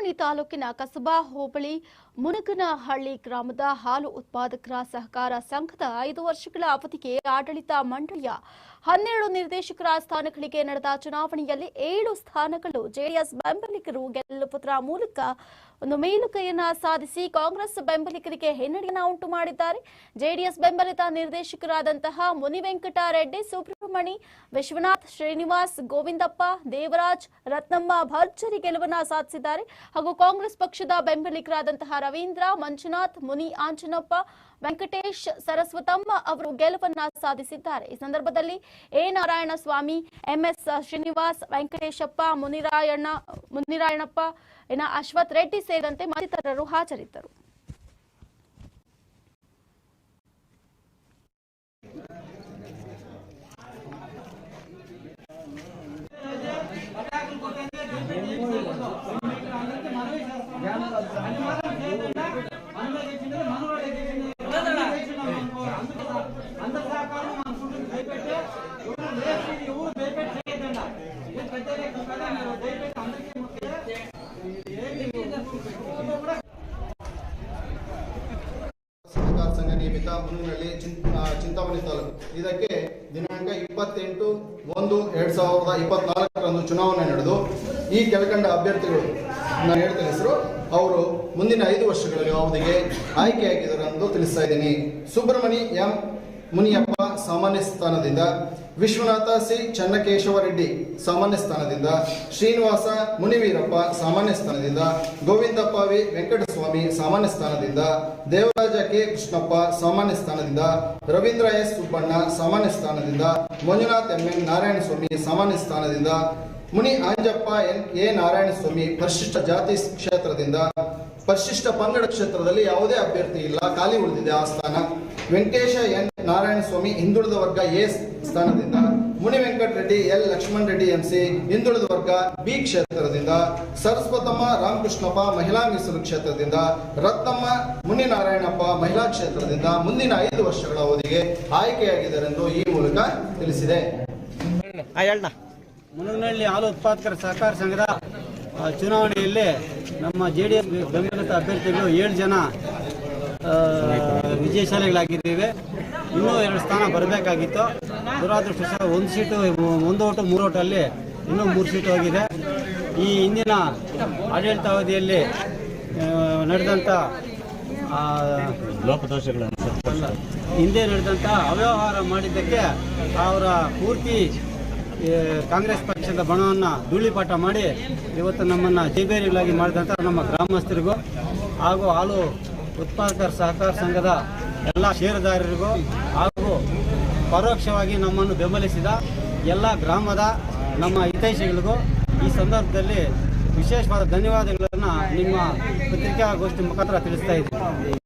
ಚಿಂತಾಮಣಿ ತಾಲೂಕಿನ ಕಸಬಾ ಹೋಬಳಿ ಮುನಗನಹಳ್ಳಿ ಗ್ರಾಮದ ಹಾಲು ಉತ್ಪಾದಕರ ಸಹಕಾರ ಸಂಘದ ಐದು ವರ್ಷಗಳ ಅವಧಿಗೆ ಆಡಳಿತ ಮಂಡಳಿಯ ಹನ್ನೆರಡು ನಿರ್ದೇಶಕರ ಸ್ಥಾನಗಳಿಗೆ ನಡೆದ ಚುನಾವಣೆಯಲ್ಲಿ ಏಳು ಸ್ಥಾನಗಳು ಜೆಡಿಎಸ್ ಬೆಂಬಲಿಗರು ಗೆಲ್ಲುವುದರ ಮೂಲಕ ಒಂದು ಮೇಲುಕೈಯನ್ನ ಸಾಧಿಸಿ ಕಾಂಗ್ರೆಸ್ ಬೆಂಬಲಿಗರಿಗೆ ಹಿನ್ನಡೆಯನ್ನ ಉಂಟು ಮಾಡಿದ್ದಾರೆ. ಜೆಡಿಎಸ್ ಬೆಂಬಲಿತ ನಿರ್ದೇಶಕರಾದಂತಹ ಮುನಿವೆಂಕಟರೆಡ್ಡಿ ಸುಬ್ರಹ್ಮಣಿ ವಿಶ್ವನಾಥ್ ಶ್ರೀನಿವಾಸ್, ಗೋವಿಂದಪ್ಪ, ದೇವರಾಜ್, ರತ್ನಮ್ಮ ಭರ್ಜರಿ ಗೆಲುವನ್ನ ಸಾಧಿಸಿದ್ದಾರೆ. ಹಾಗೂ ಕಾಂಗ್ರೆಸ್ ಪಕ್ಷದ ಬೆಂಬಲಿಗರಾದಂತಹ ರವೀಂದ್ರ, ಮಂಜುನಾಥ್, ಮುನಿ ಆಂಜನಪ್ಪ, ವೆಂಕಟೇಶ್, ಸರಸ್ವತಮ್ಮ ಅವರು ಗೆಲುವನ್ನ ಸಾಧಿಸಿದ್ದಾರೆ. ಈ ಸಂದರ್ಭದಲ್ಲಿ ಎ. ನಾರಾಯಣ ಸ್ವಾಮಿ ಎಂಎಸ್ ಶ್ರೀನಿವಾಸ್, ವೆಂಕಟೇಶಪ್ಪ ಮುನಿರಾಯಣ್ಣ ಮುನಿರಾಯಣಪ್ಪ ಇನ್ನ ಅಶ್ವಥ್ ರೆಡ್ಡಿ ಸೇರಿದಂತೆ ಮತ್ತಿತರರು ಹಾಜರಿದ್ದರು. ಸಹಕಾರ ಸಂಘ ನಿಯಮಿತ ಆ, ಚಿಂತಾಮಣಿ ತಾಲೂಕು. ಇದಕ್ಕೆ ದಿನಾಂಕ ಇಪ್ಪತ್ತೆಂಟು ಒಂದು ಎರಡ್ ಸಾವಿರದ ಇಪ್ಪತ್ನಾಲ್ಕರಂದು ಚುನಾವಣೆ ನಡೆದು ಈ ಕೆಳಕಂಡ ಅಭ್ಯರ್ಥಿಗಳು ನಾನು ಹೇಳ್ತೇನೆ ಹೆಸರು ಅವರು ಮುಂದಿನ ಐದು ವರ್ಷಗಳಲ್ಲಿ ಅವಧಿಗೆ ಆಯ್ಕೆಯಾಗಿದ್ದಾರೆ ಎಂದು ತಿಳಿಸ್ತಾ ಇದ್ದೀನಿ. ಸುಬ್ರಹ್ಮಣಿ ಎಂ ಮುನಿಯಪ್ಪ ಸಾಮಾನ್ಯ ಸ್ಥಾನದಿಂದ ವಿಶ್ವನಾಥ ಸಿ. ಚನ್ನಕೇಶವ ರೆಡ್ಡಿ ಸಾಮಾನ್ಯ ಸ್ಥಾನದಿಂದ ಶ್ರೀನಿವಾಸ ಮುನಿವೀರಪ್ಪ ಸಾಮಾನ್ಯ ಸ್ಥಾನದಿಂದ ಗೋವಿಂದಪ್ಪ ವಿ ವೆಂಕಟಸ್ವಾಮಿ ಸಾಮಾನ್ಯ ಸ್ಥಾನದಿಂದ ದೇವರಾಜ ಕೆ. ಕೃಷ್ಣಪ್ಪ ಸಾಮಾನ್ಯ ಸ್ಥಾನದಿಂದ ರವೀಂದ್ರ ಎಸ್. ಸುಬ್ಬಣ್ಣ ಸಾಮಾನ್ಯ ಸ್ಥಾನದಿಂದ ಮಂಜುನಾಥ್ ಎಂ. ಎನ್. ನಾರಾಯಣಸ್ವಾಮಿ ಸಾಮಾನ್ಯ ಸ್ಥಾನದಿಂದ ಮುನಿ ಆಂಜಪ್ಪ ಎನ್. ಎ ನಾರಾಯಣಸ್ವಾಮಿ ಪರಿಶಿಷ್ಟ ಜಾತಿ ಕ್ಷೇತ್ರದಿಂದ ಪರಿಶಿಷ್ಟ ಪಂಗಡ ಕ್ಷೇತ್ರದಲ್ಲಿ ಯಾವುದೇ ಅಭ್ಯರ್ಥಿ ಇಲ್ಲ, ಖಾಲಿ ಉಳಿದಿದೆ ಆ ಸ್ಥಾನ. ವೆಂಕಟೇಶ ಎನ್. ನಾರಾಯಣಸ್ವಾಮಿ ಹಿಂದುಳಿದ ವರ್ಗ ಎ ಸ್ಥಾನದಿಂದ ಮುನಿ ವೆಂಕಟ ರೆಡ್ಡಿ ಎಲ್ ಲಕ್ಷ್ಮಣ್ ರೆಡ್ಡಿ ಎಂಸಿ ಹಿಂದುಳಿದ ವರ್ಗ ಬಿ ಕ್ಷೇತ್ರದಿಂದ ಸರಸ್ವತಮ್ಮ ರಾಮಕೃಷ್ಣಪ್ಪ ಮಹಿಳಾ ಮೀಸಲು ಕ್ಷೇತ್ರದಿಂದ ರತ್ನಮ್ಮ ಮುನಿ ನಾರಾಯಣಪ್ಪ ಮಹಿಳಾ ಕ್ಷೇತ್ರದಿಂದ ಮುಂದಿನ ಐದು ವರ್ಷಗಳ ಅವಧಿಗೆ ಆಯ್ಕೆಯಾಗಿದ್ದಾರೆಂದು ಈ ಮೂಲಕ ತಿಳಿಸಿದೆ. ಮುನಗನಹಳ್ಳಿ ಹಾಲು ಉತ್ಪಾದಕರ ಸಹಕಾರ ಸಂಘದ ಚುನಾವಣೆಯಲ್ಲಿ ನಮ್ಮ ಜೆ ಡಿ ಎಸ್ ಬೆಂಬಲಿತ ಅಭ್ಯರ್ಥಿಗಳು ಏಳು ಜನ ವಿಜಯಶಾಲಿಗಳಾಗಿದ್ದೇವೆ ಇನ್ನೂ ಎರಡು ಸ್ಥಾನ ಬರಬೇಕಾಗಿತ್ತು. ದುರಾದೃಷ್ಟ ಒಂದು ಸೀಟು, ಒಂದು ಓಟು, ಮೂರು ಓಟಲ್ಲಿ ಇನ್ನೂ ಮೂರು ಸೀಟು ಹೋಗಿದೆ. ಈ ಹಿಂದಿನ ಆಡಳಿತಾವಧಿಯಲ್ಲಿ ನಡೆದಂಥ ಹಿಂದೆ ನಡೆದಂಥ ಅವ್ಯವಹಾರ ಮಾಡಿದ್ದಕ್ಕೆ ಅವರ ಪೂರ್ತಿ ಕಾಂಗ್ರೆಸ್ ಪಕ್ಷದ ಬಣವನ್ನು ಧೂಳಿಪಾಠ ಮಾಡಿ ಇವತ್ತು ನಮ್ಮನ್ನು ಜೈಬೇರಿಗಳಾಗಿ ಮಾಡಿದಂಥ ನಮ್ಮ ಗ್ರಾಮಸ್ಥರಿಗೂ ಹಾಗೂ ಹಾಲು ಉತ್ಪಾದಕರ ಸಹಕಾರ ಸಂಘದ ಎಲ್ಲ ಷೇರುದಾರರಿಗೂ ಹಾಗೂ ಪರೋಕ್ಷವಾಗಿ ನಮ್ಮನ್ನು ಬೆಂಬಲಿಸಿದ ಎಲ್ಲ ಗ್ರಾಮದ ನಮ್ಮ ಹಿತೈಷಿಗಳಿಗೂ ಈ ಸಂದರ್ಭದಲ್ಲಿ ವಿಶೇಷವಾದ ಧನ್ಯವಾದಗಳನ್ನು ನಿಮ್ಮ ಪತ್ರಿಕಾಗೋಷ್ಠಿ ಮುಖಾಂತರ ತಿಳಿಸ್ತಾ ಇದ್ದೀನಿ.